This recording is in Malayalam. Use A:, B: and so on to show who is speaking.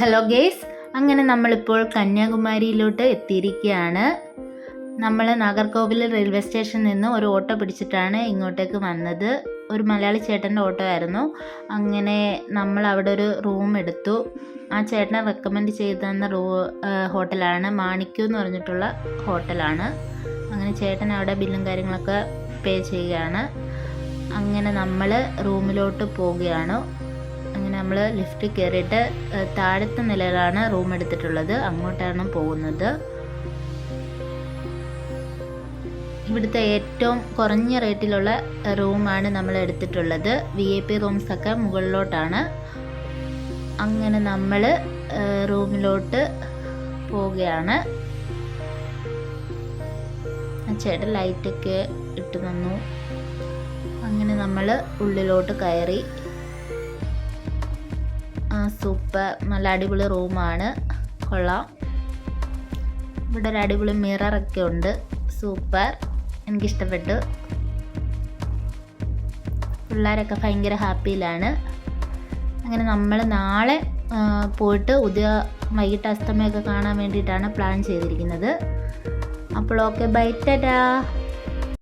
A: ഹലോ ഗേസ് അങ്ങനെ നമ്മളിപ്പോൾ കന്യാകുമാരിയിലോട്ട് എത്തിയിരിക്കുകയാണ്. നമ്മൾ നാഗർകോവിൽ റെയിൽവേ സ്റ്റേഷനിൽ നിന്ന് ഒരു ഓട്ടോ പിടിച്ചിട്ടാണ് ഇങ്ങോട്ടേക്ക് വന്നത്. ഒരു മലയാളി ചേട്ടന്റെ ഓട്ടോ ആയിരുന്നു. അങ്ങനെ നമ്മൾ അവിടെ ഒരു റൂം എടുത്തു. ആ ചേട്ടനെ റെക്കമെൻഡ് ചെയ്ത് തന്ന റൂ ഹോട്ടലാണ് മാണിക്യൂ എന്ന് പറഞ്ഞിട്ടുള്ള ഹോട്ടലാണ്. അങ്ങനെ ചേട്ടൻ അവിടെ ബില്ലും കാര്യങ്ങളൊക്കെ പേ ചെയ്യുകയാണ്. അങ്ങനെ നമ്മൾ റൂമിലോട്ട് പോവുകയാണ്. നമ്മൾ ലിഫ്റ്റ് കയറിയിട്ട് താഴത്തെ നിലയിലാണ് റൂം എടുത്തിട്ടുള്ളത്. അങ്ങോട്ടാണ് പോകുന്നത്. ഇവിടുത്തെ ഏറ്റവും കുറഞ്ഞ റേറ്റിലുള്ള റൂമാണ് നമ്മൾ എടുത്തിട്ടുള്ളത്. വി ഐ പി റൂംസൊക്കെ മുകളിലോട്ടാണ്. അങ്ങനെ നമ്മൾ റൂമിലോട്ട് പോവുകയാണ്. ചേട്ടൻ ലൈറ്റൊക്കെ ഇട്ട് തന്നു. അങ്ങനെ നമ്മൾ ഉള്ളിലോട്ട് കയറി. സൂപ്പർ. നല്ല അടിപൊളി റൂമാണ്. കൊള്ളാം. ഇവിടെ ഒരു അടിപൊളി മിററൊക്കെ ഉണ്ട്. സൂപ്പർ. എനിക്കിഷ്ടപ്പെട്ടു. പിള്ളേരൊക്കെ ഭയങ്കര ഹാപ്പിയിലാണ്. അങ്ങനെ നമ്മൾ നാളെ പോയിട്ട് ഉദയ വൈകിട്ട് അസ്തമയൊക്കെ കാണാൻ വേണ്ടിയിട്ടാണ് പ്ലാൻ ചെയ്തിരിക്കുന്നത്. അപ്പോൾ ഓക്കെ ബൈ